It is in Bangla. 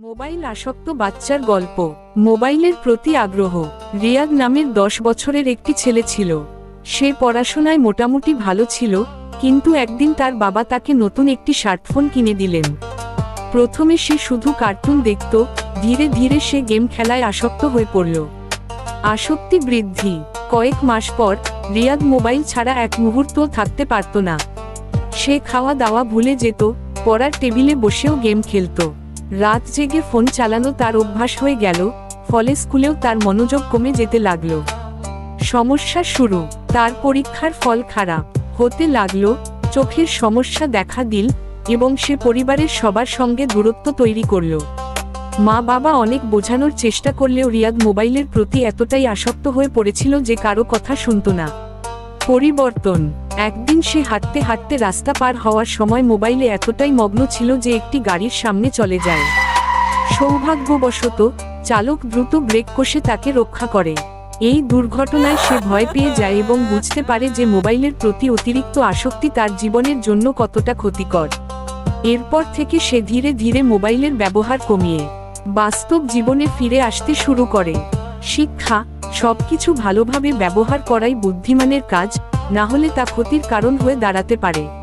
মোবাইল আসক্ত বাচ্চার গল্প। মোবাইলের প্রতি আগ্রহ। রিয়াদ নামের দশ বছরের একটি ছেলে ছিল। সে পড়াশোনায় মোটামুটি ভালো ছিল, কিন্তু একদিন তার বাবা তাকে নতুন একটি স্মার্টফোন কিনে দিলেন। প্রথমে সে শুধু কার্টুন দেখত, ধীরে ধীরে সে গেম খেলায় আসক্ত হয়ে পড়ল। আসক্তি বৃদ্ধি। কয়েক মাস পর, রিয়াদ মোবাইল ছাড়া এক মুহূর্তও থাকতে পারত না। সে খাওয়া দাওয়া ভুলে যেত, পড়ার টেবিলে বসেও গেম খেলতো। রাত জেগে ফোন চালানো তার অভ্যাস হয়ে গেল, ফলে স্কুলেও তার মনোযোগ কমে যেতে লাগল। সমস্যা শুরু, তার পরীক্ষার ফল খারাপ হতে লাগল, চোখের সমস্যা দেখা দিল এবং সে পরিবারের সবার সঙ্গে দূরত্ব তৈরি করল। মা বাবা অনেক বোঝানোর চেষ্টা করলেও রিয়াদ মোবাইলের প্রতি এতটাই আসক্ত হয়ে পড়েছিল যে কারও কথা শুনতো না। পরিবর্তন একদিন সে হাঁটতে হাঁটতে রাস্তা পার হওয়ার সময় মোবাইলে এতটাই মগ্ন ছিল যে একটি গাড়ির সামনে চলে যায়। সৌভাগ্যবশত, চালক দ্রুত ব্রেক কষে তাকে রক্ষা করে। এই দুর্ঘটনায় সে ভয় পেয়ে যায় এবং বুঝতে পারে যে মোবাইলের প্রতি অতিরিক্ত আসক্তি তার জীবনের জন্য কতটা ক্ষতিকর। এরপর থেকে সে ধীরে ধীরে মোবাইলের ব্যবহার কমিয়ে, বাস্তব জীবনে ফিরে আসতে শুরু করে। শিক্ষা, সবকিছু ভালোভাবে ব্যবহার করাই বুদ্ধিমানের কাজ না হলে তা ক্ষতির কারণ হয়ে দাঁড়াতে পারে।